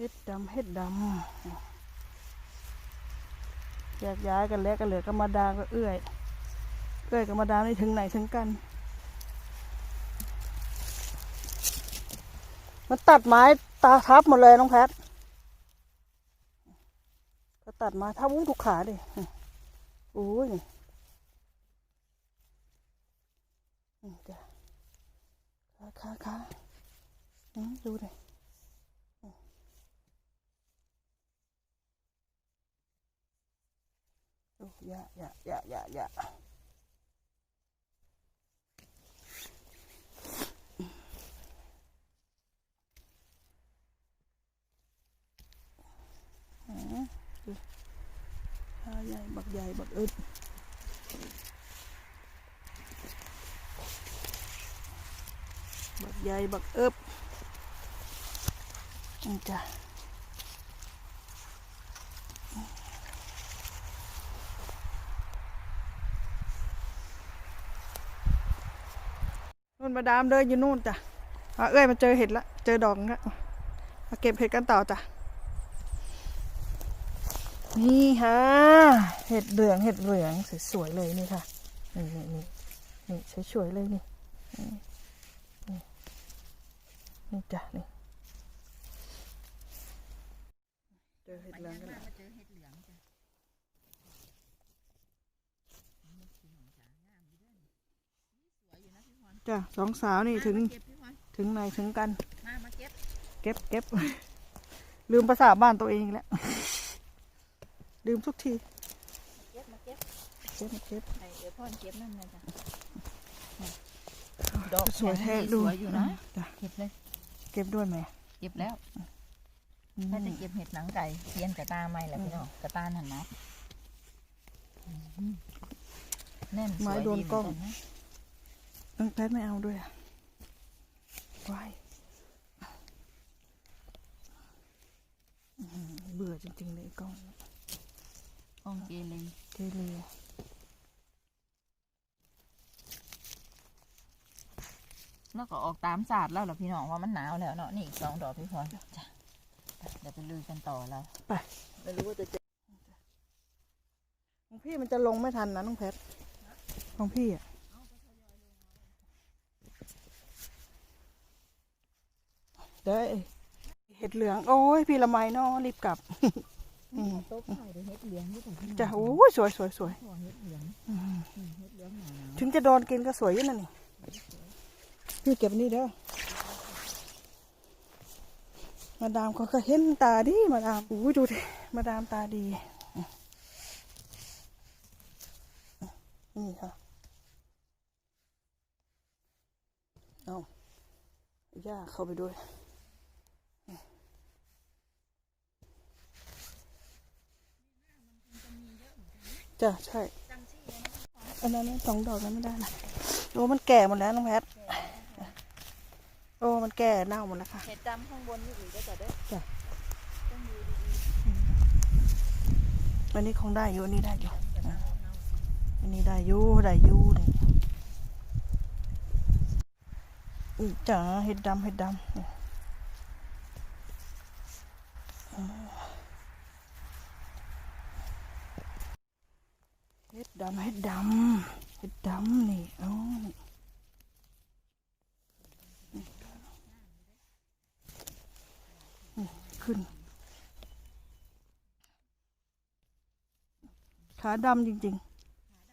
เฮ็ดดำเฮ็ดดำแยกย้ายกันแล้วก็เหลือก็มาดามก็เอื้อย เอื้อยกับมาดามนี่ถึงไหนถึงกัน มันตัดไม้ตาทับหมดเลยน้องแพทก็ตัดไม้ทับวุ้งทุกขาดิโอ้ยนี่นี่จ้ะขาขาขาดูดิ โอ้ยะยะยะยะยะอืมดูขา ใหญ่บักใหญ่บักอึดบักใหญ่บักอึบนี่จ้ะนู่นมาดามเดินอยู่นู่นจ้ะมาเอ้ยมาเจอเห็ดละ เจอดอกแล้วมาเก็บเห็ดกันต่อจ้ะ นี่ฮะเห็ดเหลืองเห็ดเหลืองสวยๆเลยนี่ค่ะ นี่นี่นี่นี่สวยๆเลยนี่ นี่นี่จ้ะนี่ เจอเห็ดเหลืองกันแล้ว มาเจอเห็ดเหลืองจ้ะ จ้ะสองสาวนี่ถึงมาเก็บพี่พรถึงไหนถึงกัน มามาเก็บเก็บเก็บ ลืมภาษาบ้านตัวเองอีกแล้ว ลืมทุกทีเก็บมาเก็บเก็บเก็บ ไอ้เดี๋ยวพ่อเก็บนั่นเลยจ้ะดอกสวยแท้นี่ดูสวยอยู่นะจ้ะ เก็บเลยเก็บด้วยไหมเก็บแล้วอืม ถ้าจะเก็บเห็ดหนังไก่เทียนกระตาไม่แหละพี่น้องกระตาหันนะอืมแน่นสวยดีเหมือนกันนะ น้องแพทไม่เอาด้วยอะว้ายอื้อหือเบื่อจริงๆเลยไอ้กล้องห้องเกลีเกเรแล้วก็ออกตามศาสตร์แล้วเหรอพี่น้องว่ามันหนาวแล้วเนาะนี่อีกสองดอกพี่พรจ้ะไปเดี๋ยวไปลุยกันต่อแล้วไปไม่รู้ว่าจะเจอของพี่มันจะลงไม่ทันนะน้องแพทของพี่อะ เด้อเห็ดเหลือง โอ้ยพี่ละไมเนาะรีบกลับอืมโต๊ะไข่เดี๋ยวเห็ดเหลืองที่ผมพี่น้องจ้ะโอ้ยสวยสวยสวยขอเห็ดเหลืองอืมอืมเห็ดเหลืองหนาถึงจะโดนกินก็สวยอยู่นั่นนี่พี่เก็บอันนี่เด้อมาดามเขาก็เห็นตาดีมาดามอุ้ยดูดิมาดามตาดีนี่ค่ะเอาย่าเข้าไปด้วย จ้ะใช่อันนั้นนะสองดอกนั้นไม่ได้นะโอ้มันแก่หมดแล้วน้องแพทโอ้มันแก่เน่าหมดแล้วค่ะเห็ดดำข้างบนนี่อีกได้จ้ะเด้อจ้ะต้องดูดีอันนี้คงได้อยู่อันนี้ได้อยู่ๆจะเน่าเน่าสิอันนี้ได้อยู่ได้อยู่นี่อือจ้าเห็ดดำเห็ดดำนี่อ่าเห็ดดำเห็ดดำเห็ดดำนี่เอ๋อนี่นี่นี่ขึ้น ขาดำจริง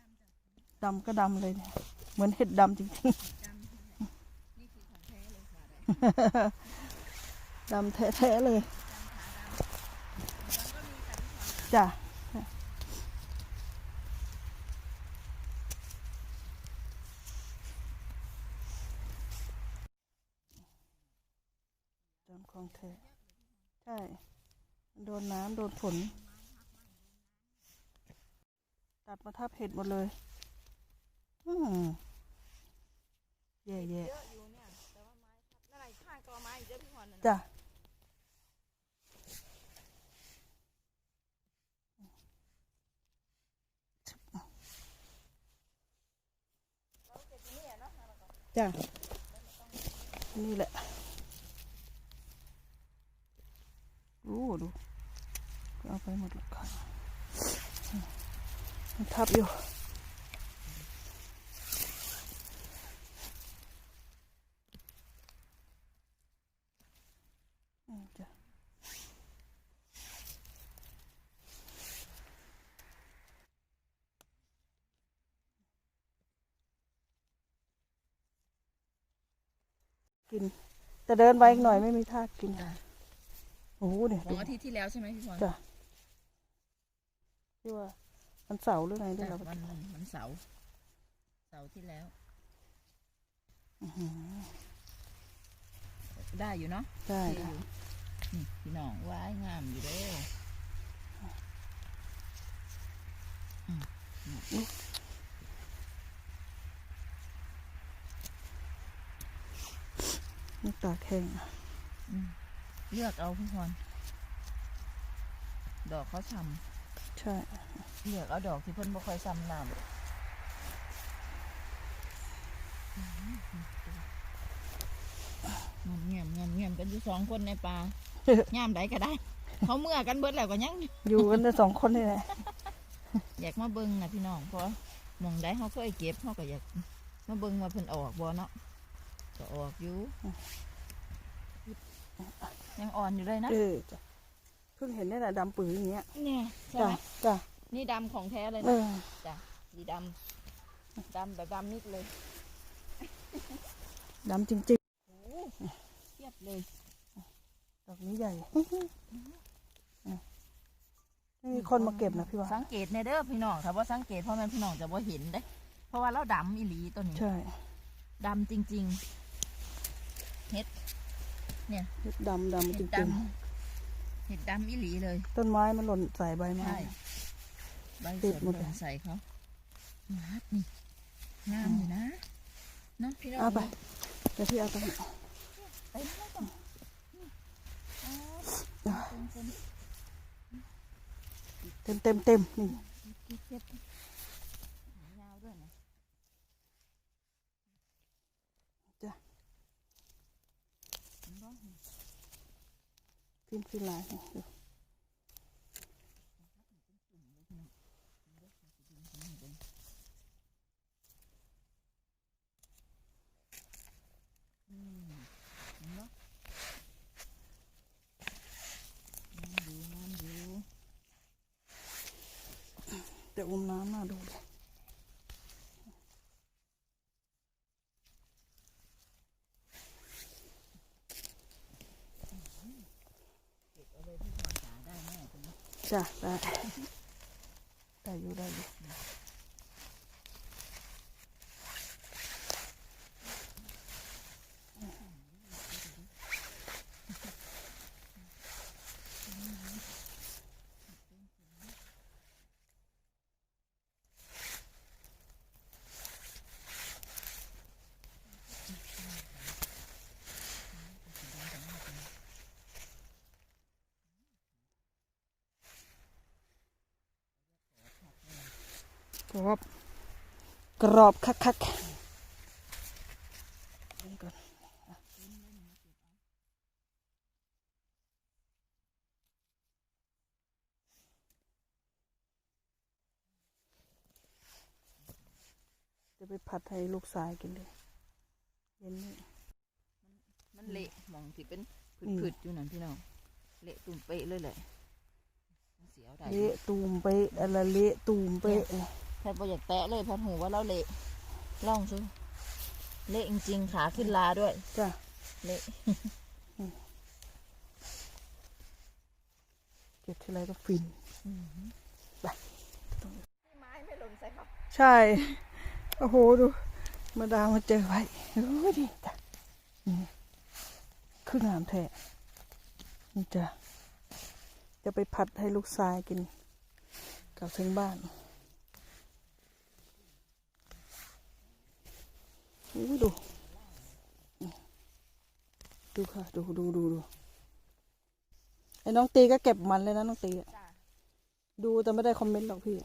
ๆดำก็ดำเลยเนี่ยเหมือนเห็ดดำจริงๆดำแท้ๆเลยจ้ะดำของแท้ใช่ โดนน้ำโดนฝน ตัดมาทับเห็ดหมดเลย อืมแย่แย่เยอะอยู่เนี่ยแต่ว่าไม้ทับนั่นอะไรข้างกอไม้อีกเด้อพี่พรนั่นน่ะจ้ะเราเก็บที่นี่อะเนาะเอามาก่อนจ้ะนี่แหละดูเอาไปหมดแล้วค่ะมัน ทับอยู่อืมจ้ะกินแต่เดินไปอีกหน่อยไม่มีท่ากินโอ้โหเนี่ยของอาทิตย์ที่แล้วใช่ไหมพี่พรจ้ะที่ว่า มันเสาร์หรือไงที่จ้ะเราไปวันวันเสาร์เสาร์ที่แล้วอื้อหือได้อยู่เนาะได้โอเคได้อยู่นี่พี่น้องว้ายงามอยู่เด้อนี่ตากแห้งอืมเลือกเอาพี่พรดอกเขาช้ใช่ำ เลือกเอาดอกที่เพิ่นบ่ค่อยซ้ำน้ำเงียบเงียบเงียบกันอยู่สองคนในป่าย่ามใดก็ได้ เขาเมื่อกันเบิดแล้วก็ยัง อยู่กันได้สองคนนี่แหละ อยากมาเบิ่งนะพี่น้องเพราะหมองได้เขาเคยเก็บเขาก็อยากมาเบิ่งว่าเพิ่นออกบ่เนาะก็ออกอยู่ ยังอ่อนอยู่เลยนะเออจ้ะเพิ่งเห็นนี่แหละดำปื้ออย่างเงี้ยเนี่ยใช่จ้ะไหมจ้ะ นี่ดำของแท้เลยเอนะอ จ้ะสีดำดำแบบดำนิดเลยดำจริงโอ้เทียบเลย ๆ ดอกนี้ใหญ่ไม่มีคนมาเก็บนะพี่ว่า สังเกตในเด้อพี่น้องถ้าว่าสังเกตเพราะแม่นพี่น้องจะว่าเห็นเด้ เพราะว่าเราดำอีหลีตัวนี้ใช่ดำจริงๆเห็ดเห็ดดำดำจเห็ดริงดำเห็ดดำอีหลีเลยๆ ต้นไม้มันหล่นใส่ใบไม้ ใช่ ใบติสดนหมดเลย ใส่เขางัดนี่งามอยู่นะเนาะพี่น้องเอาไปเดี๋ยวพี่เอาไปให้ไปแล้วก่อนเต็มเต็มเต็มเต็มนี่ๆเก็บยาวด้วยนะจ้ะเห็นบ่ฟินฟินลายนี่ดู อืมเห็นบ่งามอยู่งามอยู่ แต่อมน้ำน่าดูเลยเก็บเอาเลยพี่สอนจ๋าด้แน่ตรงนี้จ้ะได้ได้อยู่ได้อยู่ กรอบกรอบคักคักนี่ก่อนจะไปผัดให้ลูกสายกินเลยเย็นนี้มันเละหมองที่เป็นอืมผืดๆอยู่นั่นพี่น้องเละตุ่มเป๊ะเลยแหละมันเสียวได้เละตูมเป๊ะอะไรเละตูมเป๊ะแพทย์บ่อยากแตะเลยแพทย์หูว่าเราเละลองซูเละจริงๆขาขึ้นลาด้วย จ้ะเละเก็บทีไรก็ฟิน ไม้ไม่หล่นใส่เขาใช่ โอ้โห ดูมาดามมาเจอไว้โอ้ยดีจ้ะนี่คืองามแท้นี่จ้ะจะไปผัดให้ลูกชายกินกลับถึงบ้าน อ้ดู ดูค่ะ ดูดูดูดูไอ้น้องตีก็เก็บมันเลยนะน้องตีอะดูแต่ไม่ได้คอมเมนต์หรอกพี่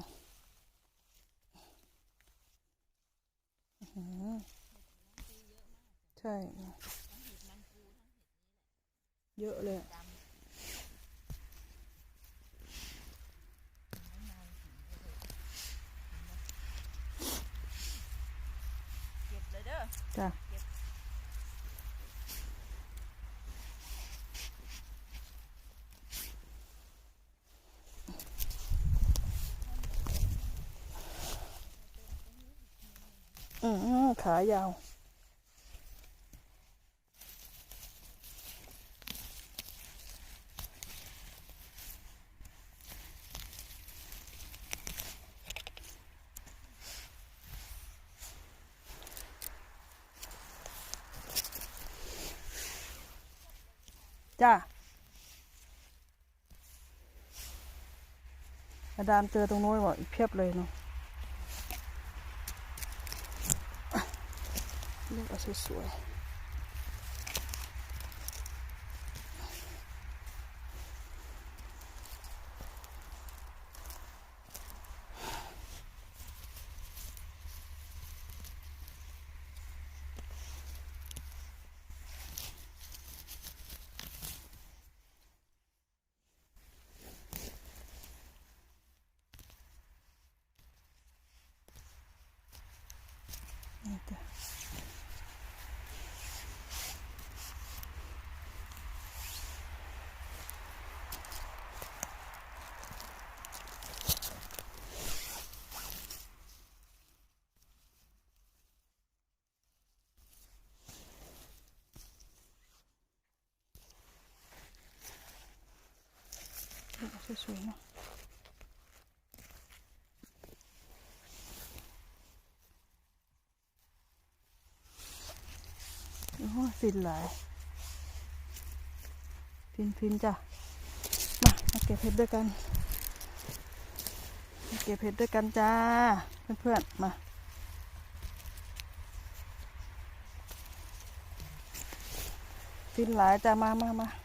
ใช่ เยอะเลย จ้ะอืมขายาว ดามเจอตรงโน้นบอกอีกเพียบเลยเนาะเลือกเอาสวยๆ สวยๆเนาะโอ้โหฟินหลายฟินฟินจ้ะ มามาเก็บเห็ดด้วยกันมาเก็บเห็ดด้วยกันจ้า เพื่อนๆ มาฟินหลายจ้ามามามา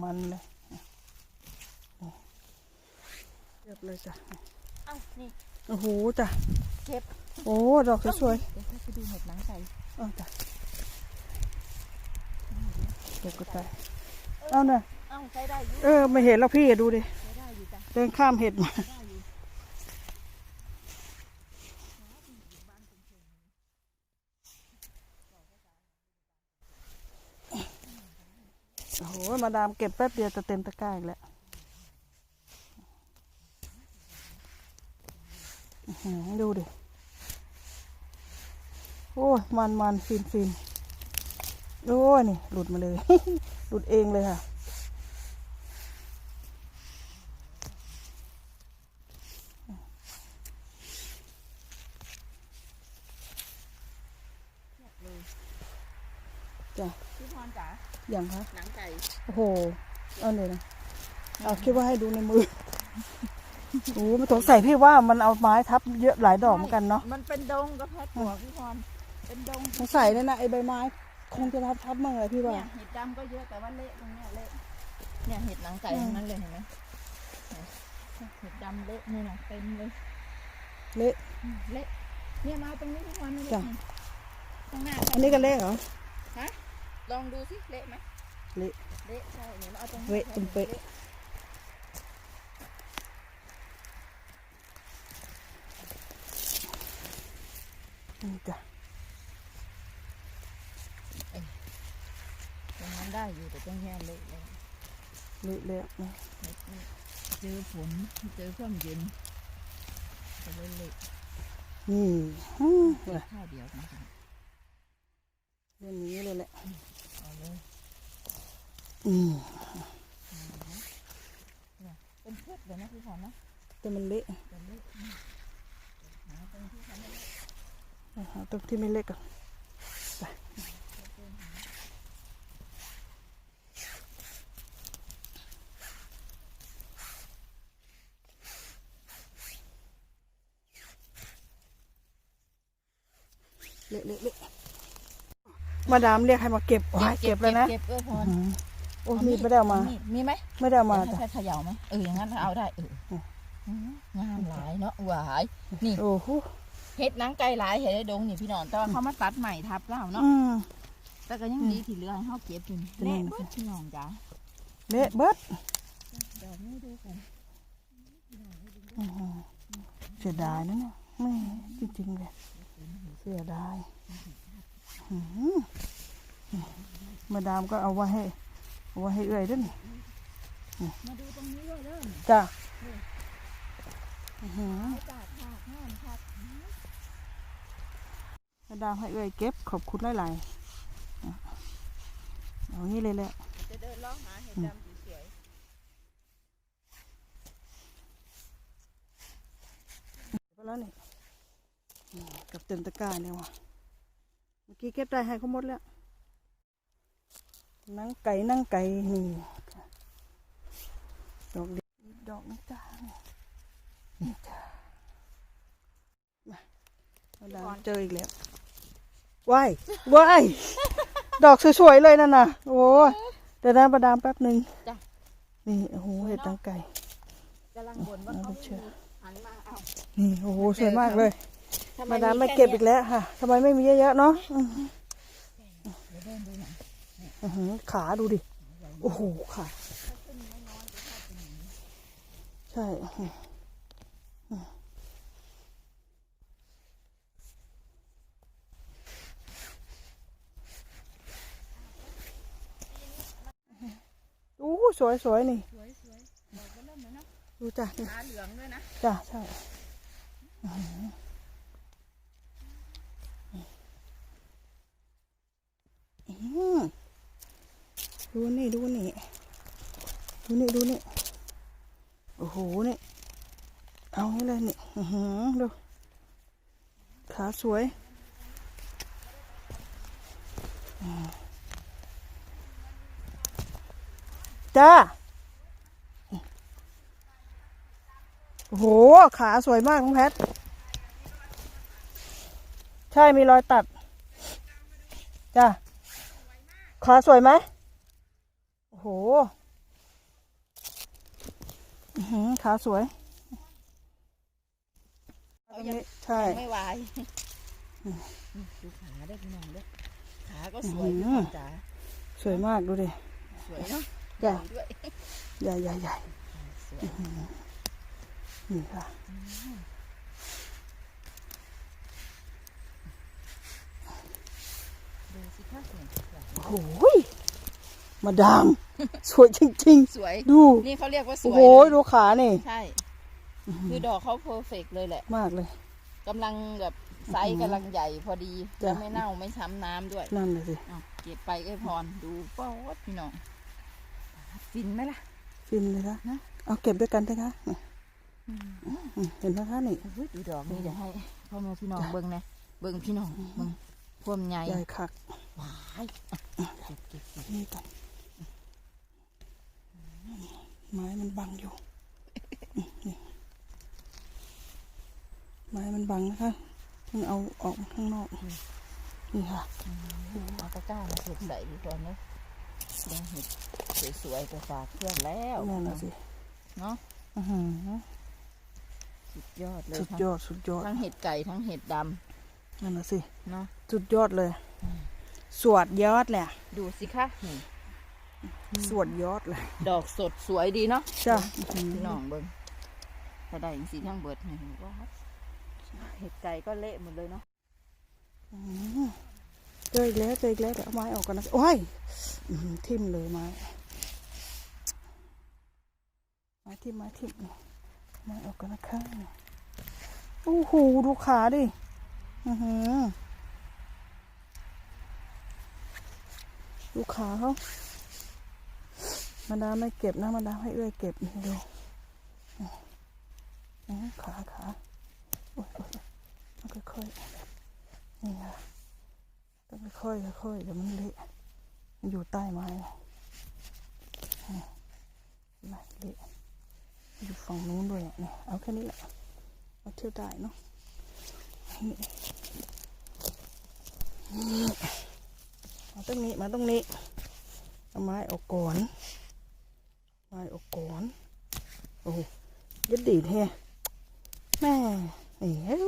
มันเลยเรียบเลยจ้ะเอ้านี่โอ้โหจ้ะเก็บโอ้ดอกสวยเดี๋ยวไปดูเห็ดหนังไก่ๆเอาจ้ะเก็บก็ไปเอาเนี่ยเอ้าใช้ได้อยู่เออไม่เห็นแล้วพี่ดูดิใช้ได้อยู่จ้ะเดินข้ามเห็ดมา ได้อยู่ โอ้โห มาดามเก็บแป๊บเดียวจะเต็มตะกร้าอีกแล้วดูดิ โอ้ยมันมันฟินฟินโอ้ยนี่ หลุดมาเลย หลุดเองเลยค่ะ พี่พรจ๋า อย่างคะหนังไก่โอ้โหเอาเลยนะเอาคิดว่าให้ดูในมือโอ้ไม่สงสัยพี่ว่ามันเอาไม้ทับเยอะหลายดอกเหมือนกันเนาะมันเป็นดงก็แพทย์บอกพี่พรเป็นดงสงสัยเนี่ยนะไอ้ใบไม้ คงจะทับทับมั่งเลยพี่ว่าเนี่ยเห็ดดำก็เยอะแต่ว่าเละตรงเนี้ยเละเนี่ยเห็ดหนังไก่อืมทั้งนั้นเลยเห็นไหมเนี่ยเห็ดดำเละนี่นะเต็มเลยเละอืมเละเนี่ยมาตรงนี้พี่พรนี่จ้ะเละตรงหน้าอันนี้ก็เละเหรอฮะ ลองดูสิเละไหมเละเละใช่เนี่ยมาเอาตรงเละเป็นเป๊ะนี่จ้ะตรงนั้นได้อยู่แต่ตรงเนี้ยเละเลยเละเละนะเละเละเจอฝนเจอความเย็นจะเละเละนี่อืมเละข้าวเดียวนะเรื่องนี้เลยแหละเอืมเป็นพืชเลยนะพี่พรนะแต่มันเละเป็นเละอืมหาตรงที่ไม่เละเอาหาตรงที่ไม่เละก่อนไปเละเละเละ มาดามเรียกให้มาเก็บโอ้ยเก็บแล้วนะเก็บเออพรอืมโอ้ยมีดไม่ได้เอามา มีไหมไม่ได้เอามาให้จ้ะ ใครเขย่าไหมเอออย่างนั้นเอาได้เอออืมอืมงามหลายเนาะหวายนี่โอ้โหเฮ็ดหนังไก่หลายเห็ดในดงนี่พี่น้องแต่ว่าเขามาตัดใหม่ทับแล้วเนาะอืม แต่ก็ยังดีที่เหลือให้เฮาเก็บอยู่เป็นแน่ยังไงเบิดพี่น้องจ้าเละเบิดดอกนี้ดูกันอื้อหือเสียดายนะเนี่ยไม่จริงๆเลยเสียดายอื้อหือ มาดามก็เอาไว้ให้เอาไว้ให้เอื้อยด้วยนี่มาดูตรงนี้ด้วยเด้อจ้าอื้อหือจากหากห้ามคักมาดามให้เอื้อยเก็บขอบคุณหลายๆอะเอางี้เลยแหละจะเดินเลาะหาเห็ดดำสวยก็แล้วนี่อืมกับเต็มตะกร้าเนี่ยว่ะเมื่อกี้เก็บได้ให้เขาหมดแล้ว นั่งไก่นั่งไก่นี่ดอกเดียวอีกดอกนึงจ้านี่จ้ามาเอาดาวเจออีกแล้วว้ายว้ายดอกสวยๆเลยนั่นน่ะ โอ้เดี๋ยวนะประดามแป๊บหนึ่งจ้ะนี่โอ้โหเห็ดตั้งไก่กำลังบ่นว่าเขาไม่มีหันมาเอานี่โอ้โหสวยมากเลยทำมาดามไม่แค่เก็บนี้อีกแล้วค่ะทำไมไม่มีเยอะๆเนาะ ขาดูดิ โอ้โหขาใช่อื้อหือโอ้สวยสวยๆนี่สวยสวยดอกก็เริ่มแล้วเนาะดูจ้ะนี่ขาเหลืองด้วยนะ จ้ะ ใช่อื้อหืออื้อหือ ดูนี่ดูนี่ดูนี่ดูนี่โอ้โหนี่เอางี้เลยนี่อือหือดูขาสวยจ้าโอ้โห ขาสวยมากน้องแพท ใช่มีรอยตัด จ้าขาสวยไหม โอ้โหอื้อหือขาสวยตรงนี้ใช่ไม่ไหวดูขาได้พี่น้องเด้อขาก็สวยอื้พี่อหืน้อองจ๋าสวยมากดูดิสวยเนาะจ้ะด้วยใหญ่ใหญ่ใหญ่สวยนี่ค่ะดูสิคะเนี่ยโอ้โหย มาดาม สวยจริง สวย ๆ ดู นี่เขาเรียกว่าสโอ้วยโหเลยดูขานี่ใช่ คือดอกเขาเพอร์เฟกเลยแหละมากเลย กำลังแบบไซส์กำลังใหญ่พอดีจ้ะ แล้วไม่เน่าไม่ช้ำน้ำด้วยนั่นเลยสิเอาเก็บไปก็พรดูป๊อดพี่น้องฟินไหมล่ะ ฟินเลยนะนะ เอาเก็บด้วยกันเถอะคะนี่อืมเห็นไหมคะนี่เฮ้ยดูดอกนี่เดี๋ยวให้พ่อแม่พี่น้องเบิ่งนะเบิ่งพี่น้องเบิ่งพวมใหญ่ใหญ่คักว้ายเก็บเก็บเก็บนี่กัน ไม้มันบังอยู่นี่ไม้มันบังนะคะต้องเอาออกข้างนอก นี่ค่ะเอาตะกร้ามาถูกใส่ดีกว่าเนอะเดี๋ยวเห็ดสวยๆไปฝากเพื่อนแล้วนั่นน่ะสิเนาะอื้อหือสุดยอดเลยสุดทั้งยอดสุดยอดทั้งเห็ดไก่ทั้งเห็ดดนั่นน่ะสิำเนาะสุดยอดเลย สวดยอดแหละ ดูสิคะนี่ สวดยอดเลยดอกสดสวยดีเนาะจ้ะพี่น้องเบิ่งถ้าได้อย่างสีทั้งเบิดนี่ว้าวเห็ดไก่ก็เละหมดเลยเนาะอืมเจออีกแล้วเจออีกแล้วเดี๋ยวเอาไม้ออกกันนะโอ้ยอื้อหือทิ่มเลยไม้ไม้ทิ่มไม้ทิ่มไม้ออกกันนะคะโอ้โหดูขาดิอือหือดูขาเขา มาดามไม่เก็บนะ มาดามให้เอื้อยเก็บดูขาขาโอ้ยโอ้ยมันค่อยๆนี่ค่ะต้องค่อยๆค่อยๆเดี๋ยวมันเละมันอยู่ใต้ไม้นี่เละอยู่ฝั่งนู้นด้วยอะนี่เอาแค่นี้แหละเอาเที่ยวได้เนาะนี่มาตรงนี้มาตรงนี้เอาไม้ออกก่อน ไม้ออกก่อน โอ้โหยัดดีดแฮะแม่นี่เฮ้ย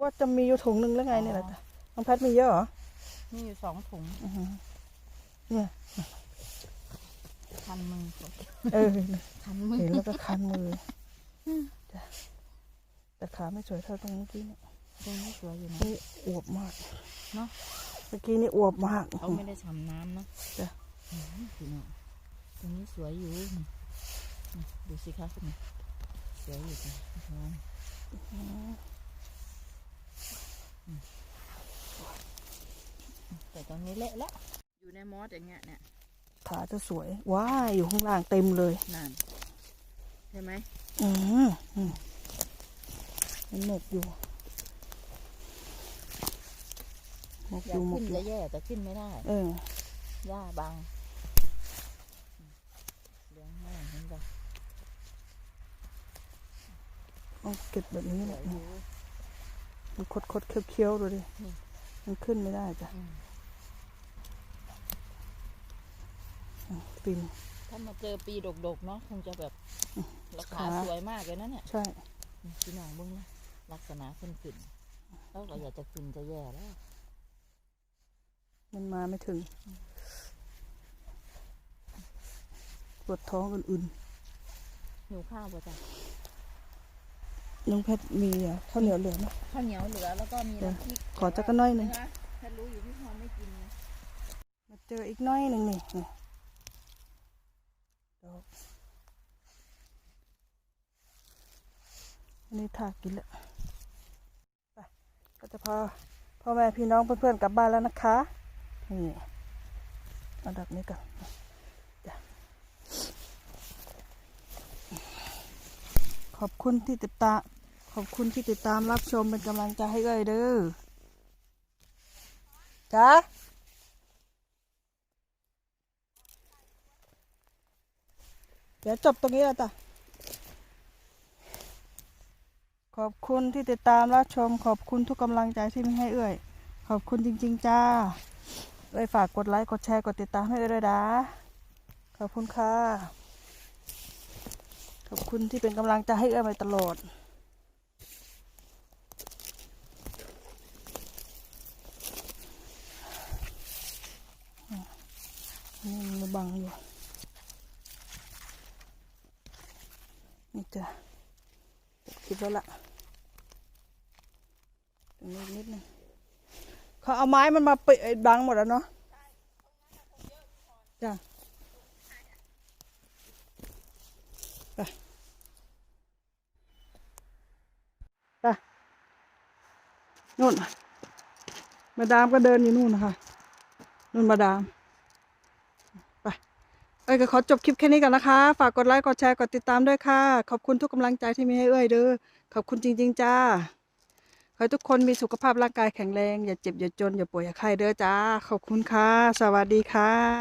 ว่าจะมีอยู่ถุงหนึ่งแล้วไงเนี่ยแหละจ้ะน้องแพทมีเยอะเหรอ มีอยู่สองถุงอื้อหือเนี่ยคันมือเออคันมือเห็นแล้วก็คันมือจ้ะแต่ขาไม่สวยเท่าตรงเมื่อกี้เนี่ยตรงนี้สวยอยู่นะนี่อวบมากเนาะเมื่อกี้นี่อวบมากเขาไม่ได้ชำน้ำเนาะจ้ะอืมพี่น้องต รงนี้สวยอยู่นี่นี่ดูสิคะคุณสวยอยู่จ้ะอืมแต่ตอนนี้เละแล้ว อยู่ในมอสอย่างเงี้ยเนี่ย ขาจะสวย ว้ายอยู่ข้างล่างเต็มเลยนานใช่ไหมอืมอืมมันหมกอยู่หมกออยากยู่หมขึ้กนอยู่จะแย่แต่ขึ้นไม่ได้ เออหญ้าบังเลี้ยงแห้งเห็นปะ ต้องเก็บแบบนี้สแหวละยอยู่มันคดคดๆเคี้ยวๆดูดิอืมมันขึ้นไม่ได้จ้ะอืมฟินถ้ามาเจอปีดกๆเนาะคงจะแบบราคาขาสวยมากเลยนะเนี่ย ใช่นี่พี่น้องเบิ้งนะลักษณะขึ้นขึ้นแล้วก็อยากจะขึ้นจะแย่แล้ว มันมาไม่ถึงปวดท้องอื่นหิวข้าวป่ะจ๊ะๆ น้องเพชรมีอะข้าวเหนียวเหลือไหม ข้าวเหนียวเหลือแล้วก็มีจ้ะน้ำพริกขอจักรน้อยหนึ่งะถ้ารู้อยู่พี่พรไม่กินนะมาเจออีกน้อยหนึ่งนี่นี่ดอกอันนี้ถากกินแล้วไปก็จะพาพ่อแม่พี่น้องเพื่อนๆกลับบ้านแล้วนะคะนี่เอาดับนี้ก่อนจ้ะขอบคุณที่ติดตาม ขอบคุณที่ติดตามรับชมเป็นกำลังใจให้เอ้ยเด้อจ้าเดี๋ยวจบตรงนี้แล้วจ้ะขอบคุณที่ติดตามรับชม ขอบคุณทุกกำลังใจที่มีให้เอ่ยขอบคุณจริง ๆ จ้าเอ้ยฝากกดไลค์กดแชร์กดติดตามให้เอ้ยด้วยนะขอบคุณค่ะ ขอบคุณที่เป็นกำลังใจให้เอ้ยมาตลอด นี่มันบังอยู่นี่จ้ะคิดแล้วล่ะตรงนี้นิดนึงเขาเอาไม้มันมาปิดบังหมดแล้วเนาะจ้ะไปไปนู่นมาดามก็เดินอยู่นู่นนะคะนู่นมาดาม เอ้ยก็ขอจบคลิปแค่นี้ก่อนนะคะ ฝากกดไลค์ กดแชร์ กดติดตามด้วยค่ะ ขอบคุณทุกกำลังใจที่มีให้เอ้ยเด้อ ขอบคุณจริง ๆ จ้า ขอให้ทุกคนมีสุขภาพร่างกายแข็งแรง อย่าเจ็บ อย่าจน อย่าป่วย อย่าไข้เด้อจ้า ขอบคุณค่ะ สวัสดีค่ะ